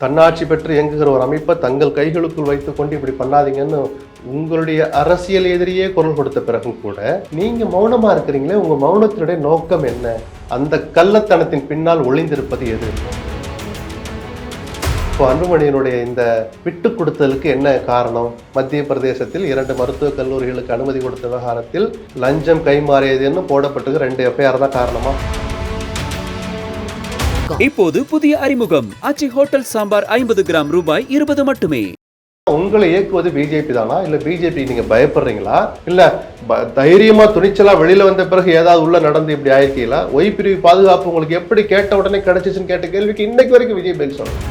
தன்னாட்சி பெற்று இயங்குகிற ஒரு அமைப்பை தங்கள் கைகளுக்குள் வைத்துக்கொண்டு இப்படி பண்ணாதீங்கன்னு உங்களுடைய அரசியல் எதிரியே குரல் கொடுத்த பிறகும் கூட நீங்க மௌனமா இருக்கிறீங்களே உங்க மௌனத்தினுடைய நோக்கம் என்ன? அந்த கள்ளத்தனத்தின் பின்னால் ஒளிந்திருப்பது எது? இப்போ அன்புமணியினுடைய இந்த விட்டு கொடுத்தலுக்கு என்ன காரணம்? மத்திய பிரதேசத்தில் இரண்டு மருத்துவக் கல்லூரிகளுக்கு அனுமதி கொடுத்த விவகாரத்தில் லஞ்சம் கைமாறியதுன்னு போடப்பட்டது ரெண்டு எஃப்ஐஆர் தான் காரணமா? இப்போது புதிய அறிமுகம். ஆச்சி ஹோட்டல் சாம்பார் ஐம்பது கிராம் ரூபாய் இருபது மட்டுமே. உங்களை இயக்குவது பிஜேபி தானா? இல்ல பிஜேபி நீங்க பயப்படுறீங்களா? இல்ல தைரியமா துணிச்சலா வெளியில வந்த பிறகு ஏதாவது உள்ள நடந்து இப்படி ஆயிருக்கீங்களா? ஒய் பிரிவு பாதுகாப்பு உங்களுக்கு எப்படி கேட்ட உடனே கிடைச்சிச்சுன்னு கேட்ட கேள்விக்கு இன்னைக்கு வரைக்கும் விஜய் பதில் சொல்லணும்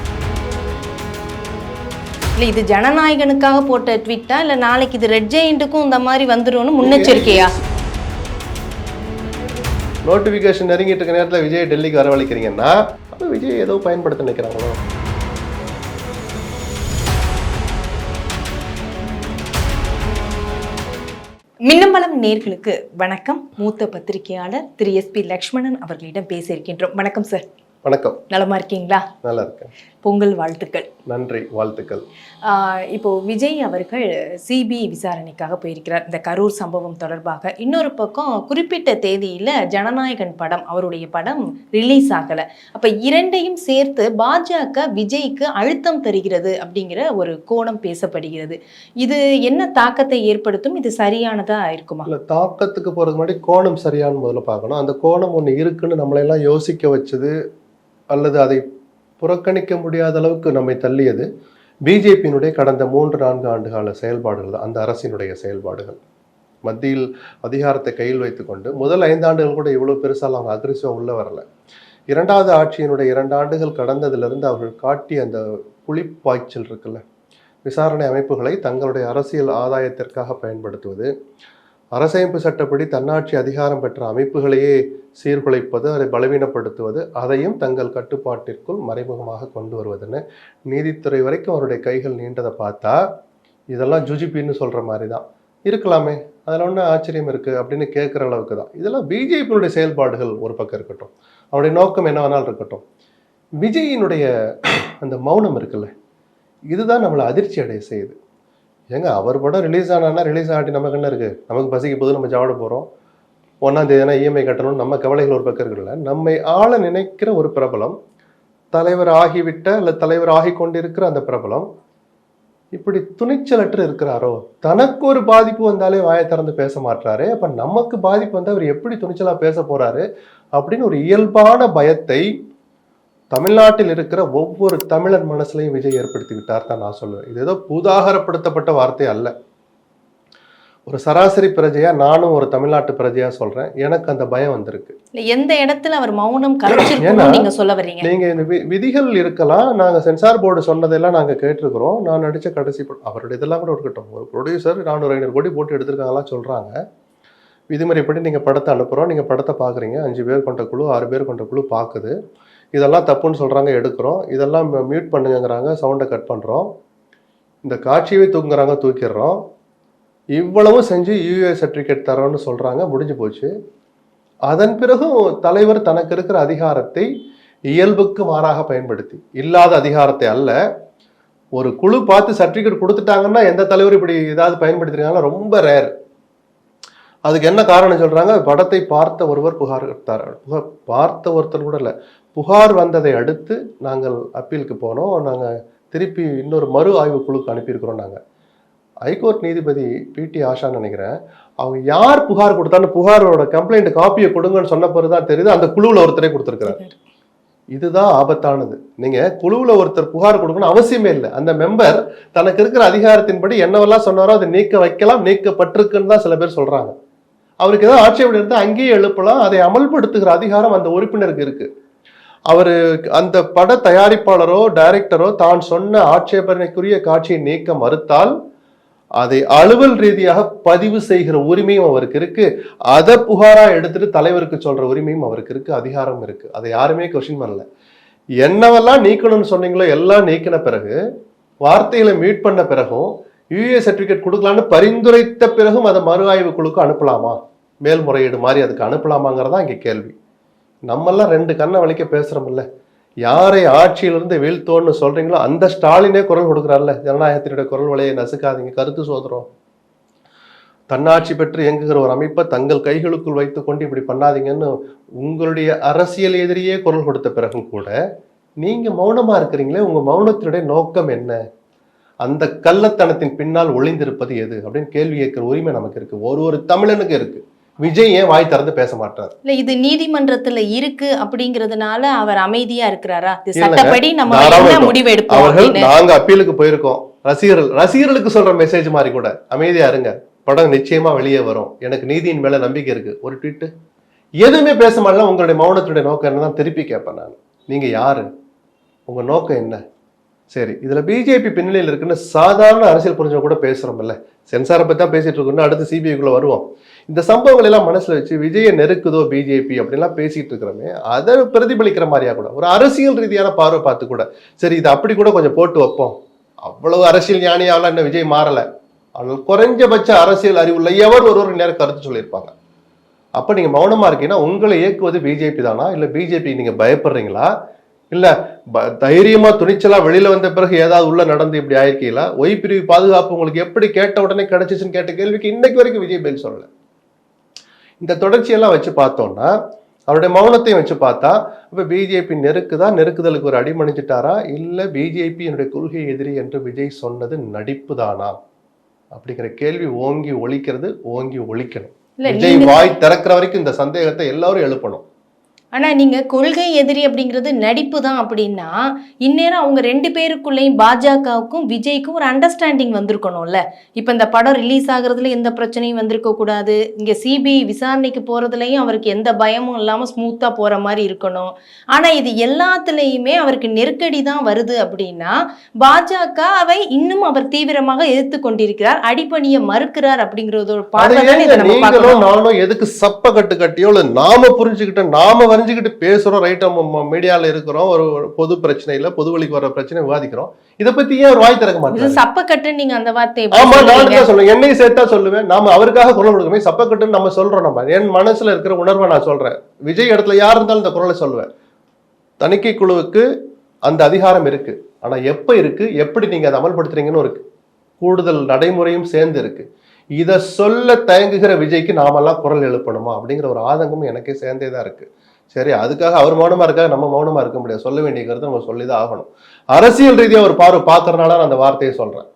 இல்ல இது ஜனநாயகனுக்காக போட்ட ட்வீட்டா? இல்ல நாளைக்கு இது ரெட் ஜெயிண்ட்டுக்கும் இந்த மாதிரி வந்துரும்னு முன்னெச்சரிக்கையா? நோட்டிபிகேஷன் நெருங்கிட்டு இருக்க நேரத்துல விஜய் டெல்லிக்கு வரவழைக்கிறீங்கன்னா அப்ப விஜய் ஏதோ பயன்படுத்த நினைக்கிறாங்களோ மின்னம்பலம் நேர்களுக்கு வணக்கம். மூத்த பத்திரிகையாளர் திரு எஸ்பி லக்ஷ்மணன் அவர்களிடம் பேச இருக்கின்றோம் வணக்கம் சார் வணக்கம். நலமா இருக்கீங்களா? நல்லா இருக்கேன். பொங்கல் வாழ்த்துக்கள். நன்றி வாழ்த்துக்கள். இப்போ விஜய் அவர்கள் சிபிஐ விசாரணைக்காக போயிருக்கிறார். இந்த கரூர் சம்பவம் தொடர்பாக இன்னொரு பக்கம் குறிப்பிட்ட தேதியில ஜனநாயகன் படம் அவருடைய படம் ரிலீஸ் ஆகல. அப்ப இரண்டையும் சேர்த்து பாஜக விஜய்க்கு அழுத்தம் தருகிறது அப்படிங்கிற ஒரு கோணம் பேசப்படுகிறது. இது என்ன தாக்கத்தை ஏற்படுத்தும்? இது சரியானதா இருக்குமா? இல்ல தாக்கத்துக்கு போறது முன்னாடி கோணம் சரியானு முதல்ல பார்க்கணும். அந்த கோணம் ஒண்ணு இருக்குன்னு நம்மளை எல்லாம் யோசிக்க வச்சது அல்லது அதை புறக்கணிக்க முடியாத அளவுக்கு நம்மை தள்ளியது பிஜேபியினுடைய கடந்த மூன்று நான்கு ஆண்டுகால செயல்பாடுகள் அந்த அரசினுடைய செயல்பாடுகள். மத்தியில் அதிகாரத்தை கையில் வைத்துக்கொண்டு முதல் ஐந்து ஆண்டுகள் கூட இவ்வளோ பெருசால் அவங்க அக்ரிசிவா உள்ளே வரல. இரண்டாவது ஆட்சியினுடைய இரண்டு ஆண்டுகள் கடந்ததிலிருந்து அவர்கள் காட்டிய அந்த புளிப்பாய்ச்சல் இருக்குல்ல விசாரணை அமைப்புகளை தங்களுடைய அரசியல் ஆதாயத்திற்காக பயன்படுத்துவது அரசமைப்பு சட்டப்படி தன்னாட்சி அதிகாரம் பெற்ற அமைப்புகளையே சீர்குலைப்பது அதை பலவீனப்படுத்துவது அதையும் தங்கள் கட்டுப்பாட்டிற்குள் மறைமுகமாக கொண்டு வருவதுன்னு நீதித்துறை வரைக்கும் அவருடைய கைகள் நீண்டதை பார்த்தா இதெல்லாம் ஜுஜிபின்னு சொல்கிற மாதிரி தான் இருக்கலாமே அதில் ஒன்றும் ஆச்சரியம் இருக்கு அப்படின்னு கேட்குற அளவுக்கு தான். இதெல்லாம் பிஜேபியினுடைய செயல்பாடுகள் ஒரு பக்கம் இருக்கட்டும் அவருடைய நோக்கம் என்ன வேணாலும் இருக்கட்டும் விஜயினுடைய அந்த மௌனம் இருக்குல்ல இதுதான் நம்மளை அதிர்ச்சி அடைய செய்யுது. ஏங்க அவர் படம் ரிலீஸ் ஆனால் ரிலீஸ் ஆகிட்டு நமக்கு என்ன இருக்குது நமக்கு பசிக்கு போது நம்ம சாப்பிட போகிறோம் ஒன்றாந்தேதினா இஎம்ஐ கட்டணும் நம்ம கவலைகள் ஒரு பக்கம் இருக்குல்ல. நம்மை ஆள நினைக்கிற ஒரு பிரபலம் தலைவர் ஆகிவிட்ட அல்ல தலைவர் ஆகி கொண்டிருக்கிற அந்த பிரபலம் இப்படி துணிச்சலற்று இருக்கிறாரோ? தனக்கு ஒரு பாதிப்பு வந்தாலே வாயை திறந்து பேச மாட்டாரு அப்போ நமக்கு பாதிப்பு வந்தால் அவர் எப்படி துணிச்சலாக பேச போகிறாரு அப்படின்னு ஒரு இயல்பான பயத்தை தமிழ்நாட்டில் இருக்கிற ஒவ்வொரு தமிழர் மனசுலையும் விஜய் ஏற்படுத்தி விட்டார் தான் நான் சொல்லுவேன். இது ஏதோ பூதாகரப்படுத்தப்பட்ட வார்த்தை அல்ல. ஒரு சராசரி பிரஜையா நானும் ஒரு தமிழ்நாட்டு பிரஜையா சொல்றேன். எனக்கு அந்த பயம் வந்திருக்கு. எந்த இடத்துல அவர் மௌனம் நீங்க சொல்ல வர்றீங்க நீங்க இந்த விதிகள் இருக்கலாம். நாங்க சென்சார் போர்டு சொன்னதெல்லாம் நாங்க கேட்டிருக்கிறோம். நான் நடிச்ச கடைசி அவருடைய இதெல்லாம் கூட இருக்கட்டும். ஒரு ப்ரொடியூசர் நானூறு ஐநூறு கோடி போட்டு எடுத்திருக்காங்கலாம் சொல்றாங்க. விதிமுறைப்படி நீங்க படத்தை அனுப்புறோம். நீங்க படத்தை பாக்குறீங்க. அஞ்சு பேர் கொண்ட குழு ஆறு பேர் கொண்ட குழு பாக்குது. இதெல்லாம் தப்புன்னு சொல்கிறாங்க எடுக்கிறோம். இதெல்லாம் மியூட் பண்ணுங்கங்கிறாங்க சவுண்டை கட் பண்ணுறோம் இந்த காட்சியவே தூங்குறாங்க தூக்கிடுறோம். இவ்வளவும் செஞ்சு யூஏ சர்டிஃபிகேட் தரோன்னு சொல்கிறாங்க முடிஞ்சு போச்சு. அதன் பிறகும் தலைவர் தனக்கு இருக்கிற அதிகாரத்தை இயல்புக்கு மாறாக பயன்படுத்தி இல்லாத அதிகாரத்தை அல்ல. ஒரு குழு பார்த்து சர்டிஃபிகேட் கொடுத்துட்டாங்கன்னா எந்த தலைவர் இப்படி ஏதாவது பயன்படுத்திருக்காங்கன்னா ரொம்ப ரேர் அதுக்கு என்ன காரணம் சொல்றாங்க? படத்தை பார்த்த ஒருவர் புகார் கொடுத்தார் புகார் பார்த்த ஒருத்தர் கூட இல்லை. புகார் வந்ததை அடுத்து நாங்கள் அப்பீலுக்கு போனோம். நாங்கள் திருப்பி இன்னொரு மறு ஆய்வு குழுக்கு அனுப்பியிருக்கிறோம் நாங்கள் ஹைகோர்ட் நீதிபதி பிடி ஆஷான்னு நினைக்கிறேன். அவங்க யார் புகார் கொடுத்தாலும் புகாரோட கம்ப்ளைண்ட் காப்பியை கொடுங்கன்னு சொன்ன பிறகு தான் தெரியுது. அந்த குழுவில் ஒருத்தரே கொடுத்துருக்கிறார். இதுதான் ஆபத்தானது. நீங்க குழுவுல ஒருத்தர் புகார் கொடுக்கணும் அவசியமே இல்லை. அந்த மெம்பர் தனக்கு இருக்கிற அதிகாரத்தின்படி என்னவெல்லாம் சொன்னாரோ அதை நீக்க வைக்கலாம் நீக்கப்பட்டிருக்குன்னு தான் சில பேர் சொல்றாங்க. அவருக்கு ஏதாவது ஆட்சேபம் இருந்தால் அங்கேயே எழுப்பலாம். அதை அமல்படுத்துகிற அதிகாரம் அந்த உறுப்பினருக்கு இருக்கு. அவர் அந்த பட தயாரிப்பாளரோ டைரக்டரோ தான் சொன்ன ஆட்சேபனைக்குரிய காட்சியை நீக்க மறுத்தால் அதை அலுவல் ரீதியாக பதிவு செய்கிற உரிமையும் அவருக்கு இருக்கு. அதை புகாரா எடுத்துட்டு தலைவருக்கு சொல்ற உரிமையும் அவருக்கு இருக்கு அதிகாரம் இருக்கு. அதை யாருமே கொஸ்டின் பண்ணல. என்னவெல்லாம் நீக்கணும்னு சொன்னீங்களோ எல்லாம் நீக்கின பிறகு வார்த்தைகளை மீட் பண்ண பிறகும் யூஏ சர்டிபிகேட் கொடுக்கலான்னு பரிந்துரைத்த பிறகும் அதை மறு ஆய்வு குழுக்கு அனுப்பலாமா? மேல்முறையீடு மாதிரி அதுக்கு அனுப்பலாமாங்கிறதா இங்க கேள்வி. நம்மெல்லாம் ரெண்டு கண்ணை வலிக்க பேசுறோம்ல. யாரை ஆட்சியிலிருந்து வீழ்த்தோன்னு சொல்றீங்களோ அந்த ஸ்டாலினே குரல் கொடுக்குறாருல்ல ஜனநாயகத்தினுடைய குரல் வலையை நசுக்காதீங்க கருத்து சோதரம் தன்னாட்சி பெற்று இயங்குகிற ஒரு அமைப்பை தங்கள் கைகளுக்குள் வைத்துக்கொண்டு இப்படி பண்ணாதீங்கன்னு உங்களுடைய அரசியல் எதிரியே குரல் கொடுத்த பிறகும் கூட நீங்கள் மௌனமாக இருக்கிறீங்களே உங்கள் மௌனத்தினுடைய நோக்கம் என்ன? அந்த கள்ளத்தனத்தின் பின்னால் ஒளிந்திருப்பது எது? அப்படின்னு கேள்வி கேட்கிற உரிமை நமக்கு இருக்குது ஒரு ஒரு தமிழனுக்கு இருக்குது விஜய் ஏன் வாய் திறந்து பேச மாட்டார்? இல்ல இது நீதிமன்றத்துல இருக்கு அப்படிங்கறதுனால அவர் அமைதியா இருக்கிறாரா. சட்டப்படி நம்ம என்ன. முடிவு எடுப்போம் அவர்கள் நாங்க அப்பீலுக்கு போயிருக்கோம். ரசிகர்கள் ரசிகர்களுக்கு சொல்ற மெசேஜ் மாதிரி கூட அமைதியா இருங்க. படம் நிச்சயமா வெளியே வரும். எனக்கு நீதியின் மேல நம்பிக்கை இருக்கு. ஒரு ட்வீட் எதுவுமே பேச மாட்டல உங்களுடைய மௌனத்தினுடைய நோக்கம் என்னதான் திருப்பி கேட்பேன் நான். நீங்க யாரு? உங்க நோக்கம் என்ன? சரி இதுல பிஜேபி பின்னணியில் இருக்குன்னு சாதாரண அரசியல் புரிஞ்சவங்க கூட பேசுறோம்ல. சென்சாரை பத்தி தான் பேசிட்டு இருக்கோம்னு அடுத்து சிபிஐக்குள்ள வருவோம். இந்த சம்பவங்கள் எல்லாம் மனசுல வச்சு விஜயை நெருக்குதோ பிஜேபி அப்படிலாம் பேசிட்டு இருக்கிறோமே அதை பிரதிபலிக்கிற மாதிரியா கூட ஒரு அரசியல் ரீதியான பார்வை பார்த்து கூட சரி இது அப்படி கூட கொஞ்சம் போட்டு வைப்போம். அவ்வளவு அரசியல் ஞானியாவெல்லாம் இன்னும் விஜய் மாறல. ஆனால் குறைஞ்சபட்ச அரசியல் அறிவுள்ள எவர் ஒருவர் நேரம் கருத்து சொல்லியிருப்பாங்க. அப்ப நீங்க மௌனமா இருக்கீங்கன்னா உங்களை இயக்குவது பிஜேபி தானா? இல்ல பிஜேபி நீங்க பயப்படுறீங்களா? இல்ல ப- தைரியமா துணிச்சலா வெளியில வந்த பிறகு ஏதாவது உள்ள நடந்து இப்படி ஆயிருக்கீங்களா? ஒய் பிரிவு பாதுகாப்பு உங்களுக்கு எப்படி கேட்ட உடனே கிடைச்சிச்சுன்னு கேட்ட கேள்விக்கு இன்னைக்கு வரைக்கும் விஜய் பதில் சொல்லலை. இந்த தொடர்ச்சியெல்லாம் வச்சு பார்த்தோம்னா அவருடைய மௌனத்தையும் வச்சு பார்த்தா இப்ப பிஜேபி நெருக்குதா? நெருக்குதலுக்கு ஒரு அடிமணிஞ்சிட்டாரா? இல்ல பிஜேபி என்னுடைய கொள்கை எதிரி என்று விஜய் சொன்னது நடிப்பு தானா அப்படிங்கிற கேள்வி ஓங்கி ஒலிக்கிறது ஓங்கி ஒலிக்கணும். இல்ல விஜய் வாய் திறக்கிற வரைக்கும் இந்த சந்தேகத்தை எல்லாரும் எழுப்பணும். ஆனா நீங்க கொள்கை எதிரி அப்படிங்கிறது நடிப்பு தான் அப்படின்னா இந்நேரம் அவங்க ரெண்டு பேருக்குள்ளேயும் பாஜகவுக்கும் விஜய்க்கும் ஒரு அண்டர்ஸ்டாண்டிங் வந்திருக்கணும்ல. இப்ப இந்த படம் ரிலீஸ் ஆகுறதுல எந்த பிரச்சனையும் வந்திருக்க கூடாது. இங்க சிபிஐ விசாரணைக்கு போறதுலயும் அவருக்கு எந்த பயமும் இல்லாம ஸ்மூத்தா போற மாதிரி இருக்கணும். ஆனா இது எல்லாத்துலயுமே அவருக்கு நெருக்கடி தான் வருது அப்படின்னா பாஜகவை இன்னும் அவர் தீவிரமாக எதிர்த்து கொண்டிருக்கிறார் அடிப்பணியை மறுக்கிறார் அப்படிங்கறது ஒரு பார்வை எதுக்கு சப்ப கட்டு கட்டியோ இல்ல நாம புரிஞ்சுக்கிட்டு நாம வரைஞ்சுக்கிட்டு பேசுறோம் ரைட் நம்ம மீடியால இருக்கிறோம் ஒரு பொது பிரச்சனையில பொது வழிக்கு வர பிரச்சனை விவாதிக்கிறோம். இதை பத்தி ஏன் ஒரு வாய் திறக்க இது மாட்டாரு சப்பக்கட்டு நீங்க அந்த வார்த்தை ஆமா நான்? தான் சொல்லுவேன் என்னையும் சேர்த்தா சொல்லுவேன் நாம அவருக்காக குரல் கொடுக்கவே சப்பக்கட்டுன்னு நம்ம சொல்றோம் நம்ம. என் மனசுல இருக்கிற உணர்வை நான் சொல்றேன். விஜய் இடத்துல யார் இருந்தாலும் இந்த குரலை சொல்லுவேன். தணிக்கை குழுவுக்கு அந்த அதிகாரம் இருக்கு. ஆனா எப்ப இருக்கு? எப்படி நீங்க அதை அமல்படுத்துறீங்கன்னு ஒரு கூடுதல் நடைமுறையும் சேர்ந்து இருக்கு. இதை சொல்ல தயங்குகிற விஜய்க்கு நாமெல்லாம் குரல் எழுப்பணுமா? அப்படிங்கிற ஒரு ஆதங்கமும் எனக்கே சேர்ந்தே தான் இருக்கு. சரி அதுக்காக அவர் மௌனமா இருக்கா நம்ம மௌனமா இருக்க முடியாது. சொல்ல வேண்டிய கருத்து நம்ம சொல்லிதான் ஆகணும். அரசியல் ரீதியாக ஒரு பார்வை பார்க்கறதுனால நான் அந்த வார்த்தையை சொல்றேன்.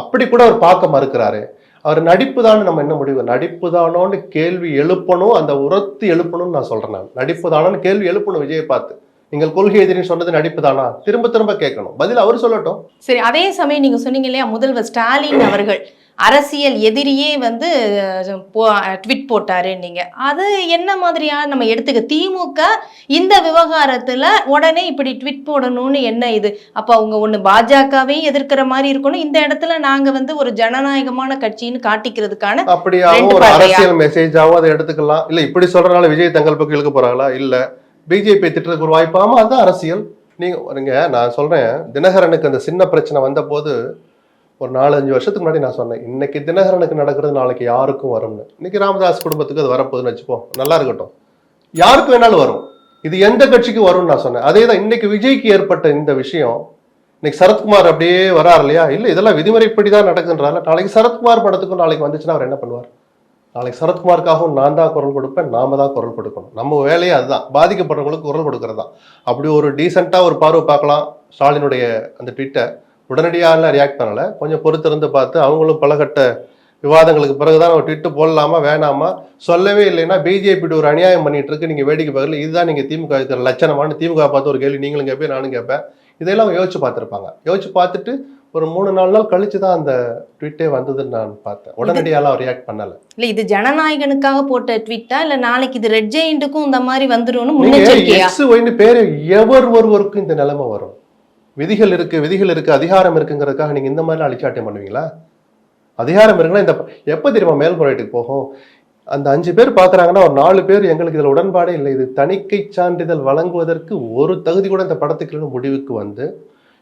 அப்படி கூட அவர் பார்க்க மறுக்கிறாரு. அவர் நடிப்பு நம்ம என்ன முடிவு? நடிப்பு தானோன்னு கேள்வி எழுப்பணும் அந்த உரத்து எழுப்பணும்னு நான் சொல்றேன் நான். நடிப்பு தானோன்னு கேள்வி எழுப்பணும் விஜயை பார்த்து. நீங்கள் கொள்கை எதிரின்னு சொன்னது நடிப்பு தானா திரும்ப திரும்ப கேட்கணும். பதில் அவர் சொல்லட்டும். சரி அதே சமயம் நீங்க சொன்னீங்க இல்லையா முதல்வர் ஸ்டாலின் அவர்கள். அரசியல் எதிரியே வந்து ட்விட் போட்டாரு நீங்க. அது என்ன மாதிரியா நம்ம எடுத்துக்க? திமுக இந்த விவகாரத்துல உடனே இப்படி ட்விட் போடணும்னு என்ன இது? அப்ப அவங்க ஒண்ணு பாஜகவையும் எதிர்க்கிற மாதிரி இருக்கணும். இந்த இடத்துல நாங்க வந்து ஒரு ஜனநாயகமான கட்சின்னு காட்டிக்கிறதுக்கான அப்படியாவும் ஒரு? அரசியல் மெசேஜாவும் அதை எடுத்துக்கலாம். இல்ல இப்படி சொல்றதுனால விஜய் தங்கள் பக்கம் இழுக்க போறாங்களா? இல்ல பிஜேபி திட்டுறதுக்கு ஒரு வாய்ப்பாம அதுதான் அரசியல். நீங்க வருங்க நான் சொல்றேன் தினகரனுக்கு அந்த சின்ன பிரச்சனை வந்த போது ஒரு நாலஞ்சு வருஷத்துக்கு முன்னாடி நான் சொன்னேன் இன்னைக்கு தினகரனுக்கு நடக்கிறது நாளைக்கு யாருக்கும் வரும்னு. இன்னைக்கு ராமதாஸ் குடும்பத்துக்கு அது வரப்போகுதுன்னு வச்சுப்போம் நல்லா இருக்கட்டும். யாருக்கு வேணாலும் வரும். இது எந்த கட்சிக்கு வரும்னு நான் சொன்னேன். அதே தான் இன்னைக்கு விஜய்க்கு ஏற்பட்ட இந்த விஷயம் இன்னைக்கு சரத்குமார் அப்படியே வரார் இல்லையா? இல்லை இதெல்லாம் விதிமுறைப்படி தான் நடக்குன்றால நாளைக்கு சரத்குமார் படத்துக்கும் நாளைக்கு வந்துச்சுன்னா அவர் என்ன பண்ணுவார்? நாளைக்கு சரத்குமாருக்காகவும் நான் தான் குரல் கொடுப்பேன் நாம தான் குரல் கொடுக்கணும். நம்ம வேலையே அதுதான். பாதிக்கப்படுறவங்களுக்கு குரல் கொடுக்கறது தான் அப்படி ஒரு டீசெண்டாக ஒரு பார்வை பார்க்கலாம். ஸ்டாலினுடைய அந்த ட்விட்டை உடனடியாக ரியாக்ட் பண்ணல. கொஞ்சம் பொறுத்திருந்து பார்த்து அவங்களும் பலகட்ட விவாதங்களுக்கு பிறகுதான் ஒரு ட்விட்டு போடலாமா வேணாமா? சொல்லவே இல்லைன்னா பிஜேபி ஒரு அநியாயம் பண்ணிட்டு இருக்கு. நீங்க வேடிக்கை பார்க்கல. இதுதான் நீங்க திமுக இருக்கிற லட்சணமான திமுக பார்த்து ஒரு கேள்வி. நீங்களும் கேட்பேன் நானும் கேட்பேன் இதெல்லாம் அவங்க யோசிச்சு பார்த்திருப்பாங்க. யோசிச்சு பார்த்துட்டு ஒரு மூணு நாலு நாள் கழிச்சு தான் அந்த ட்விட்டே வந்ததுன்னு நான் பார்த்தேன். உடனடியாலாம் ரியாக்ட் பண்ணல. இல்ல இது ஜனநாயகனுக்காக போட்ட ட்விட்டா இல்ல நாளைக்கு இது ரெட் ஜெயிண்ட்டுக்கும் இந்த மாதிரி நீங்க முன்னெச்சரிக்கையா? பேரு எவர் ஒருவருக்கும் இந்த நிலைமை வரும். விதிகள் இருக்கு விதிகள் இருக்கு அதிகாரம் இருக்குங்கிறதுக்காக நீங்க இந்த மாதிரிலாம் அழிச்சாட்டியம் பண்ணுவீங்களா? அதிகாரம் இருக்குன்னா இந்த எப்ப தெரியுமா மேல்முறையீட்டுக்கு போகும்? அந்த அஞ்சு பேர் பாக்குறாங்கன்னா ஒரு நாலு பேர் எங்களுக்கு இதுல உடன்பாடே இல்லை. இது தணிக்கை சான்றிதழ் வழங்குவதற்கு ஒரு தகுதி கூட இந்த படத்துக்கு முடிவுக்கு வந்து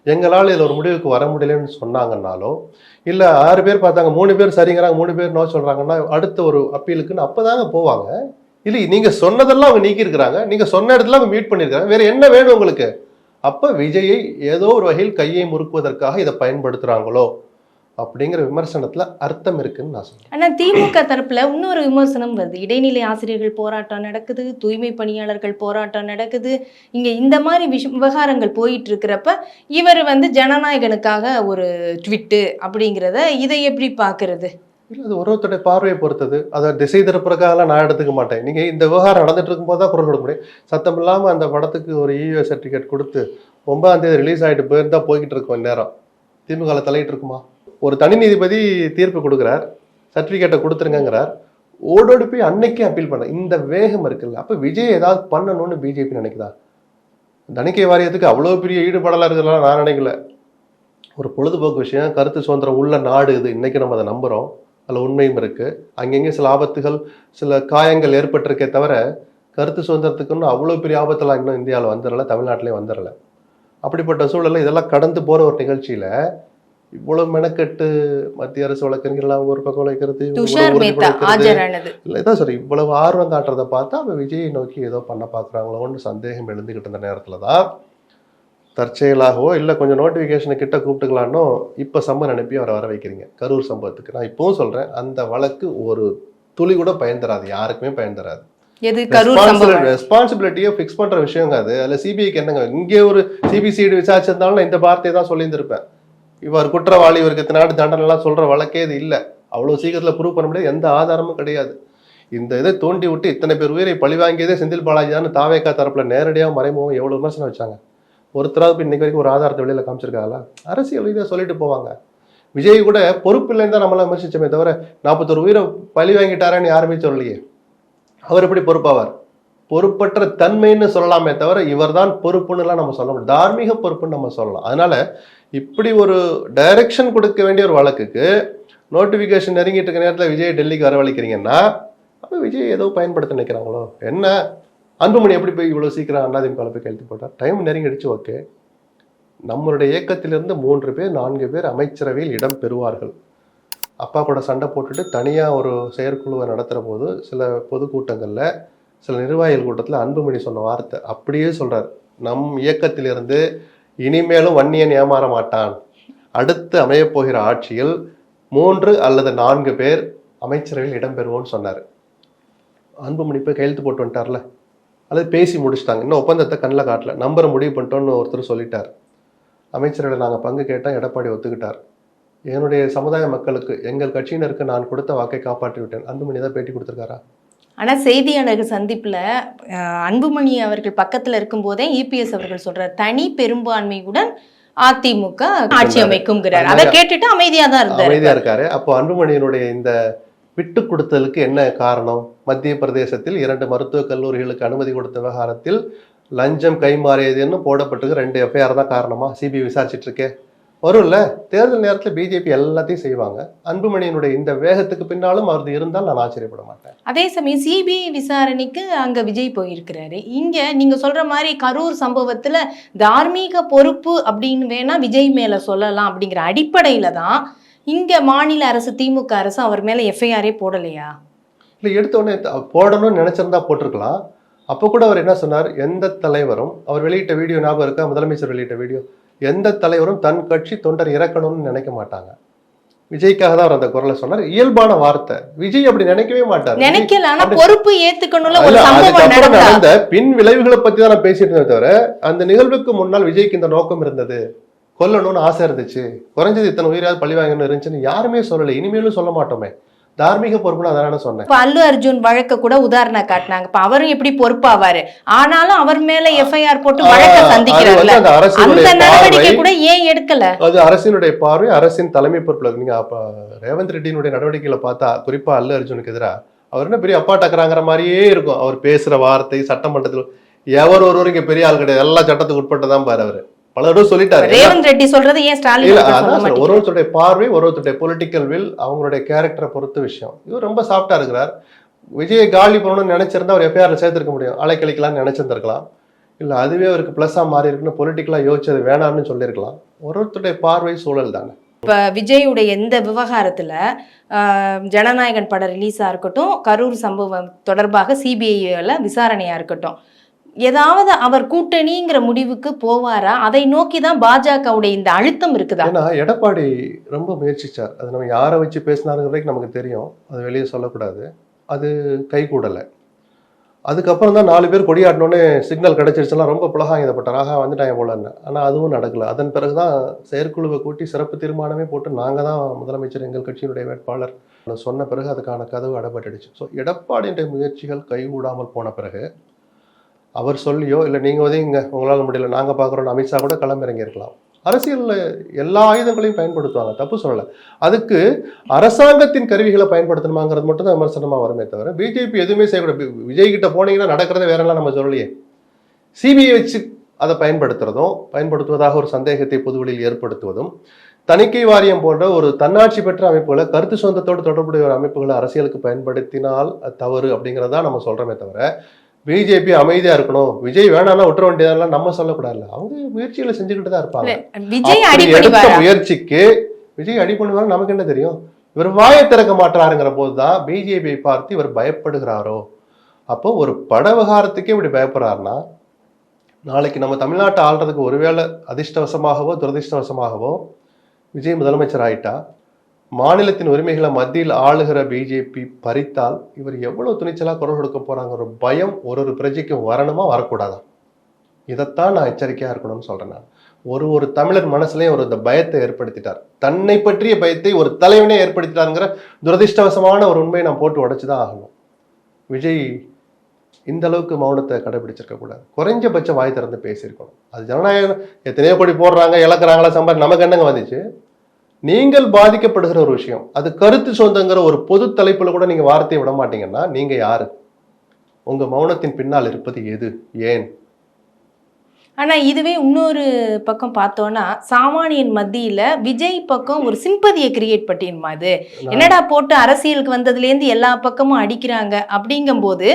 எங்களால் இதில் ஒரு முடிவுக்கு வர முடியலன்னு சொன்னாங்கன்னாலோ இல்லை ஆறு பேர் பார்த்தாங்க மூணு பேர் சரிங்கிறாங்க மூணு பேர் நோ சொல்கிறாங்கன்னா அடுத்த ஒரு அப்பீலுக்குன்னு அப்போதாங்க போவாங்க? இல்லை நீங்கள் சொன்னதெல்லாம் அவங்க நீக்கியிருக்கிறாங்க நீங்கள் சொன்ன இடத்துல அவங்க மீட் பண்ணியிருக்காங்க வேறு என்ன வேணும் உங்களுக்கு? அப்போ விஜயை ஏதோ ஒரு வகையில் கையை முறுக்குவதற்காக இதை பயன்படுத்துகிறாங்களோ அப்படிங்கிற விமர்சனத்துல அர்த்தம் இருக்குன்னு நான் சொல்றேன். ஆனா திமுக தரப்புல இன்னொரு விமர்சனம் வருது. இடைநிலை ஆசிரியர்கள் போராட்டம் நடக்குது தூய்மை பணியாளர்கள் போராட்டம் நடக்குது. இங்க இந்த மாதிரி விஷ விவகாரங்கள் போயிட்டு இருக்கிறப்ப இவர் வந்து ஜனநாயகனுக்காக ஒரு ட்விட்டு அப்படிங்கிறத இதை எப்படி பாக்குறது இல்லை அது ஒருத்தருடைய பார்வையை பொறுத்தது. அதை திசை திருப்புறக்காகலாம் நான் எடுத்துக்க மாட்டேன். நீங்கள் இந்த விவகாரம் நடந்துட்டு இருக்கும்போது தான் குரல் கொடுக்க முடியும். சத்தம் இல்லாமல் அந்த படத்துக்கு ஒரு இயூஎஸ் சர்டிஃபிகேட் கொடுத்து ஒன்பதாம் தேதி ரிலீஸ் ஆகிட்டு போயிருந்தா போய்கிட்டு இருக்கோம் நேரம் திமுக தலையிட்டு இருக்குமா? ஒரு தனி நீதிபதி தீர்ப்பு கொடுக்குறார். சர்டிஃபிகேட்டை கொடுத்துருங்கிறார் ஓடோடு போய் அன்னைக்கே அப்பீல் பண்ணுறேன் இந்த வேகம் இருக்குல்ல. அப்போ விஜய் ஏதாவது பண்ணணும்னு பிஜேபி நினைக்குதா? தணிக்கை வாரியத்துக்கு அவ்வளோ பெரிய ஈடுபாடலாம் இருக்கிறதெல்லாம் நான் நினைக்கல. ஒரு பொழுதுபோக்கு விஷயம் கருத்து சுதந்திரம் உள்ள நாடு இது. இன்னைக்கு நம்ம அதை நம்புறோம். அதில் உண்மையும் இருக்கு. அங்கங்கே சில ஆபத்துகள் சில காயங்கள் ஏற்பட்டிருக்கே தவிர கருத்து சுதந்திரத்துக்கு இன்னும் அவ்வளோ பெரிய ஆபத்தெல்லாம் இன்னும் இந்தியாவில் வந்துடல தமிழ்நாட்டிலே வந்துடல. அப்படிப்பட்ட சூழல்ல இதெல்லாம் கடந்து போற ஒரு நிகழ்ச்சியில இவ்வளவு மெனக்கெட்டு மத்திய அரசு வழக்கறிஞர்கள் ஒரு பக்கம் வைக்கிறது இதான் சரி இவ்வளவு ஆர்வம் காட்டுறதை பார்த்தா அவன் விஜயை நோக்கி ஏதோ பண்ண பார்க்குறாங்களோன்னு சந்தேகம் எழுந்துக்கிட்டு இருந்த நேரத்தில் தான் தற்செயலாகவோ இல்லை கொஞ்சம் நோட்டிஃபிகேஷனை கிட்ட கூப்பிட்டுக்கலான்னோ இப்போ சம்மன் அனுப்பி அவரை வர வைக்கிறீங்க. கரூர் சம்பவத்துக்கு. நான் இப்பவும் சொல்கிறேன் அந்த வழக்கு ஒரு துளி கூட பயன் தராது யாருக்குமே பயன் தராது. ரெஸ்பான்சிபிலிட்டியை ஃபிக்ஸ் பண்ணுற விஷயங்க அது. அதில் சிபிஐக்கு என்னங்க? இங்கே ஒரு சிபிசிஐடி விசாரிச்சிருந்தாலும் நான் இந்த வார்த்தையை தான் சொல்லியிருந்திருப்பேன். இவர் குற்றவாளி இவருக்கு இத்தனை நாடு தண்டனைலாம் சொல்கிற வழக்கே இது இல்லை. அவ்வளோ சீக்கிரத்தில் ப்ரூவ் பண்ண முடியாது எந்த ஆதாரமும் கிடையாது. இந்த இதை தோண்டி விட்டு இத்தனை பேர் உயிரை பழி வாங்கியதே செந்தில் பாலாஜி தான் தாவேக்கா தரப்புல நேரடியாக மறைமுகம் எவ்வளோ விமர்சனம் வச்சாங்க. ஒருத்தராவது இப்ப இன்னைக்கு வரைக்கும் ஒரு ஆதாரத்தை வெளியில் காமிச்சிருக்காங்களா அரசியல் ரீதியாக சொல்லிட்டு போவாங்க. விஜய் கூட பொறுப்பில்லைன்னு தான் நம்மளாம் விமர்சிச்சோமே தவிர நாற்பத்தொரு உயிரை பழி வாங்கிட்டாரேன்னு யாருமே சொல்லலையே. அவர் எப்படி பொறுப்பாவார்? பொறுப்பற்ற தன்மைன்னு சொல்லலாமே தவிர இவர்தான் பொறுப்புன்னுலாம் நம்ம சொல்ல முடியும் தார்மீக பொறுப்புன்னு நம்ம சொல்லலாம். அதனால இப்படி ஒரு டைரக்ஷன் கொடுக்க வேண்டிய ஒரு வழக்குக்கு நோட்டிஃபிகேஷன் நெருங்கிட்டு இருக்க நேரத்தில் விஜய் டெல்லிக்கு வரவழைக்கிறீங்கன்னா அப்போ விஜய் ஏதோ பயன்படுத்த நினைக்கிறாங்களோ? என்ன? அன்புமணி எப்படி போய் இவ்வளோ சீக்கிரம் அண்ணாதிமுகவில் போய் கழுத்து போட்டார்? டைம் நெருங்கிடுச்சு ஓகே நம்மளுடைய இயக்கத்திலிருந்து மூன்று பேர் நான்கு பேர் அமைச்சரவையில் இடம் பெறுவார்கள். அப்பா கூட சண்டை போட்டுட்டு தனியாக ஒரு செயற்குழுவை நடத்துகிற போது சில பொதுக்கூட்டங்களில் சில நிர்வாகிகள் கூட்டத்தில் அன்புமணி சொன்ன வார்த்தை அப்படியே சொல்கிறார் நம் இயக்கத்திலிருந்து இனிமேலும் வன்னியன் ஏமாற மாட்டான். அடுத்து அமையப்போகிற ஆட்சியில் மூன்று அல்லது நான்கு பேர் அமைச்சரவையில் இடம்பெறுவோம்னு சொன்னார். அன்புமணி போய் கையெழுத்து போட்டு வந்துட்டார்ல? அல்லது பேசி முடிச்சிட்டாங்க. இன்னும் ஒப்பந்தத்தை கண்ணில் காட்டல. நம்பரை முடிவு பண்ணிட்டோன்னு ஒருத்தர் சொல்லிட்டார். அமைச்சர்களை நாங்கள் பங்கு கேட்டால் எடப்பாடி ஒத்துக்கிட்டார். என்னுடைய சமுதாய மக்களுக்கு எங்கள் கட்சியினருக்கு நான் கொடுத்த வாக்கை காப்பாற்றி விட்டேன். அன்புமணி தான் பேட்டி கொடுத்துருக்காரா? ஆனா செய்தியாளர்கள் சந்திப்புல அன்புமணி அவர்கள் பக்கத்துல இருக்கும்போதே இபிஎஸ் அவர்கள் சொல்றார் தனி பெரும்பான்மையுடன் அதிமுக ஆட்சி அமைக்கும்ங்கிறார். அதை கேட்டுட்டு அமைதியா தான் இருந்தார். அமைதியா இருக்காரு. அப்போ அன்புமணியினுடைய இந்த விட்டு கொடுத்தலுக்கு என்ன காரணம்? மத்திய பிரதேசத்தில் இரண்டு மருத்துவக் கல்லூரிகளுக்கு அனுமதி கொடுத்த விவகாரத்தில் லஞ்சம் கைமாறியதுன்னு போடப்பட்டிருக்கு. ரெண்டு எஃப்ஐஆர் தான் காரணமா? சிபிஐ விசாரிச்சுட்டு இருக்கேன் வரும்ல தேர்தல் நேரத்தில் பிஜேபி எல்லாத்தையும் செய்வாங்க. அன்புமணியினுடைய இந்த வேகத்துக்கு பின்னாலும் அவரது இருந்தால் நான் ஆச்சரியப்பட மாட்டேன். அதே சமயம் சிபிஐ விசாரணைக்கு அங்க விஜய் போயிருக்கிறாரு. இங்க நீங்க சொல்ற மாதிரி கரூர் சம்பவத்துல தார்மீக பொறுப்பு அப்படின்னு வேணா விஜய் மேல சொல்லலாம் அப்படிங்கிற அடிப்படையில தான் இங்க மாநில அரசு திமுக அரசு அவர் மேல எஃப்ஐஆரே போடலையா? இல்லை எடுத்த உடனே த- போடணும்னு நினைச்சிருந்தா போட்டிருக்கலாம். அப்போ கூட அவர் என்ன சொன்னார்? எந்த தலைவரும் அவர் வெளியிட்ட வீடியோ ஞாபகம் இருக்கா? முதலமைச்சர் வெளியிட்ட வீடியோ. எந்த தலைவரும் தன் கட்சி தொண்டர் இறக்கணும்னு நினைக்க மாட்டாங்க. விஜய்க்காக தான் அவர் அந்த குரலை சொன்னார். இயல்பான வார்த்தை. விஜய் அப்படி நினைக்கவே மாட்டார். நினைக்கல ஆனா பொறுப்பு ஏத்துக்கணும்ல ஒரு அதுல சம்பவம் அதுக்கப்புறம் நடந்தா நடந்த பின் விளைவுகளை பத்தி தான் நான் பேசிட்டு இருந்தேன் தவிர அந்த நிகழ்வுக்கு முன்னால் விஜய்க்கு இந்த நோக்கம் இருந்தது. கொல்லணும்னு ஆசை இருந்துச்சு. குறைஞ்சது இத்தனை உயிராவது பழி வாங்கணும்னு இருந்துச்சுன்னு யாருமே சொல்லலை. இனிமேலும் சொல்ல மாட்டோமே. தார்மீக பொறுப்புன்னு அதான சொன்னேன். இப்ப அல்லு அர்ஜுன் வழக்க கூட உதாரணம் காட்டினாங்க. இப்ப அவரும் எப்படி பொறுப்பாவாரு? ஆனாலும் அவர் மேல எஃப்ஐஆர் போட்டு வழக்க வந்து அந்த நடவடிக்கை கூட ஏன் எடுக்கல? அது அரசினுடைய பார்வை அரசின் தலைமை பொறுப்புல. நீங்க அப்ப ரேவந்த் ரெட்டியினுடைய நடவடிக்கைகளை பார்த்தா குறிப்பா அல்லு அர்ஜுனுக்கு எதிரா அவர் என்ன பெரிய அப்பா டக்கறாங்கிற மாதிரியே இருக்கும். அவர் பேசுற வார்த்தை சட்டமன்றத்தில் எவர் ஒருவர் இங்க பெரிய ஆள் கிடையாது. எல்லா சட்டத்துக்கு உட்பட்டதான் பாரு அவரு. பல தடவை சொல்லிட்டாரு. ரேவந்த் ரெட்டி சொல்றது ஏன் ஸ்டாலின்? ஒரு ஒருத்தருடைய பார்வை ஒரு ஒருத்தருடைய பொலிட்டிக்கல் வில் அவங்களுடைய கேரக்டரை பொறுத்த விஷயம். இவர் ரொம்ப சாஃப்டா இருக்கிறார். விஜயை காலி பண்ணணும்னு நினைச்சிருந்தா அவர் எஃப்ஐஆர்ல சேர்த்திருக்க முடியும். அலைக்கழிக்கலாம்னு நினைச்சிருந்திருக்கலாம். இல்ல அதுவே அவருக்கு பிளஸ்ஸா மாறி இருக்குன்னு பொலிட்டிக்கலா யோசிச்சது வேணாம்னு சொல்லியிருக்கலாம். ஒரு ஒருத்தருடைய பார்வை சூழல் தானே. இப்ப விஜயுடைய இந்த விவகாரத்துல ஜனநாயகன் படம் ரிலீஸா இருக்கட்டும் கரூர் சம்பவம் தொடர்பாக சிபிஐல விசாரணையா இருக்கட்டும். ஏதாவது அவர் கூட்டணிங்கிற முடிவுக்கு போவாரா? அதை நோக்கி தான் பாஜகவுடைய இந்த அழுத்தம் இருக்குதா? ஏன்னா எடப்பாடி ரொம்ப முயற்சிச்சார். அது நம்ம யாரை வச்சு பேசினாருங்கிறதுக்கு நமக்கு தெரியும். அது வெளியே சொல்லக்கூடாது. அது கை கூடலை. அதுக்கப்புறம் தான் நாலு பேர் கொடியாட்டினோடனே சிக்னல் கிடைச்சிருச்சுலாம் ரொம்ப புலகாயுதப்பட்டார் ஆகா வந்துட்டாங்க போலன்னு ஆனால் அதுவும் நடக்கல. அதன் பிறகு தான் செயற்குழுவை கூட்டி சிறப்பு தீர்மானமே போட்டு நாங்கள் தான் முதலமைச்சர் எங்கள் கட்சியினுடைய வேட்பாளர். சொன்ன பிறகு அதுக்கான கதவு அடப்பட்டுடுச்சு. ஸோ எடப்பாடியுடைய முயற்சிகள் கைகூடாமல் போன பிறகு அவர் சொல்லியோ இல்லை நீங்கள் வந்து இங்கே உங்களால் முடியல நாங்கள் பார்க்குறோம் அமித்ஷா கூட களமிறங்கி இருக்கலாம் அரசியலில் எல்லா ஆயுதங்களையும் பயன்படுத்துவாங்க தப்பு சொல்லலை. அதுக்கு அரசாங்கத்தின் கருவிகளை பயன்படுத்தணுமாங்கிறது மட்டும் தான் விமர்சனமாக வருமே தவிர பிஜேபி எதுவுமே செய்யக்கூடாது விஜய் கிட்ட போனீங்கன்னா நடக்கிறத வேறெல்லாம் நம்ம சொல்லலையே. சிபிஐ வச்சு அதை பயன்படுத்துறதும் பயன்படுத்துவதாக ஒரு சந்தேகத்தை பொதுவெளியில் ஏற்படுத்துவதும் தணிக்கை வாரியம் போன்ற ஒரு தன்னாட்சி பெற்ற அமைப்புகளை கருத்து சொந்தத்தோடு தொடர்புடைய ஒரு அமைப்புகளை அரசியலுக்கு பயன்படுத்தினால் தவறு அப்படிங்கிறதா நம்ம சொல்கிறோமே தவிர பிஜேபி அமைதியா இருக்கணும் விஜய் வேணாம்னா விட்டுற வேண்டியதெல்லாம் நம்ம சொல்லக்கூடாதுல்ல. அவங்க முயற்சிகளை செஞ்சுக்கிட்டு தான் இருப்பாங்க எடுத்த முயற்சிக்கு விஜய் அடி பண்ணுவாரு நமக்கு என்ன தெரியும்? இவர் வாயை திறக்க மாட்டாருங்கிற போதுதான் பிஜேபியை பார்த்து இவர் பயப்படுகிறாரோ? அப்போ ஒரு பட விவகாரத்துக்கே இப்படி பயப்படுறாருன்னா நாளைக்கு நம்ம தமிழ்நாட்டை ஆள்றதுக்கு ஒருவேளை அதிர்ஷ்டவசமாகவோ துரதிர்ஷ்டவசமாகவோ விஜய் முதலமைச்சர் ஆயிட்டா மாநிலத்தின் உரிமைகளை மத்தியில் ஆளுகிற பிஜேபி பறித்தால் இவர் எவ்வளவு துணிச்சலா குரல் கொடுக்க போறாங்க? ஒரு பயம் ஒரு ஒரு பிரஜைக்கும் வரணுமா? வரக்கூடாதா? இதைத்தான் நான் எச்சரிக்கையா இருக்கணும்னு சொல்றேன் நான். ஒரு ஒரு தமிழர் மனசுலயும் ஒரு இந்த பயத்தை ஏற்படுத்திட்டார். தன்னை பற்றிய பயத்தை ஒரு தலைவனே ஏற்படுத்திட்டாருங்கிற துரதிர்ஷ்டவசமான ஒரு உண்மையை நான் போட்டு உடைச்சுதான் ஆகணும். விஜய் இந்த அளவுக்கு மௌனத்தை கடைபிடிச்சிருக்க கூடாது. குறைஞ்சபட்ச வாய் திறந்து பேசியிருக்கணும். அது ஜனநாயகம் எத்தனையோ கோடி போடுறாங்க இழக்கிறாங்களா சம்பாதி நமக்கு என்னங்க வந்துச்சு? நீங்கள் பாதிக்கப்படுகிற ஒரு விஷயம். அது கருத்து சொந்தங்கிற ஒரு பொது தலைப்பில் கூட நீங்க வார்த்தையை விட மாட்டீங்கன்னா நீங்க யாரு? உங்க மௌனத்தின் பின்னால் இருப்பது எது? ஏன்? ஆனா இதுவே இன்னொரு பக்கம் பார்த்தோம்னா சாமானியன் மத்தியில விஜய் பக்கம் ஒரு சிம்பதியை கிரியேட் பண்ணிடுமா இது? என்னடா போட்டு அரசியலுக்கு வந்ததுல இருந்து எல்லா பக்கமும் அடிக்கிறாங்க அப்படிங்கும்போது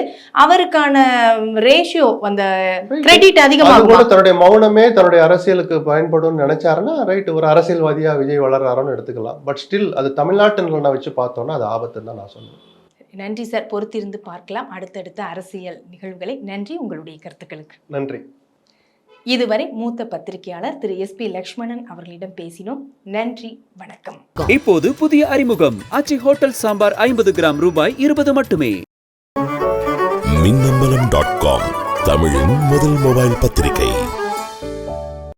அவருக்கான ரேஷியோ அந்த கிரெடிட் அது அதிகமாகும்? கூட தன்னுடைய மௌனமே தன்னுடைய அரசியலுக்கு பயன்படும்னு நினைச்சாருன்னா ரைட் ஒரு அரசியல்வாதியா விஜய் வளர்றாருன்னு எடுத்துக்கலாம். பட் ஸ்டில் அது தமிழ்நாட்டு நிலனை வச்சு பார்த்தோம்னா அது ஆபத்துன்னு தான் நான் சொல்லுவேன். நன்றி சார். பொறுத்திருந்து பார்க்கலாம். அடுத்தடுத்த அரசியல் நிகழ்வுகளை. நன்றி. உங்களுடைய கருத்துக்களுக்கு. நன்றி. இதுவரை மூத்த பத்திரிகையாளர் திரு எஸ் பி லக்ஷ்மணன் அவர்களிடம் பேசினோம். நன்றி வணக்கம். இப்போது புதிய அறிமுகம். ஆச்சி ஹோட்டல் சாம்பார் ஐம்பது கிராம் ரூபாய் இருபது மட்டுமே. மின்னம்பலம் டாட் காம் தமிழின் முதல் மொபைல் பத்திரிகை.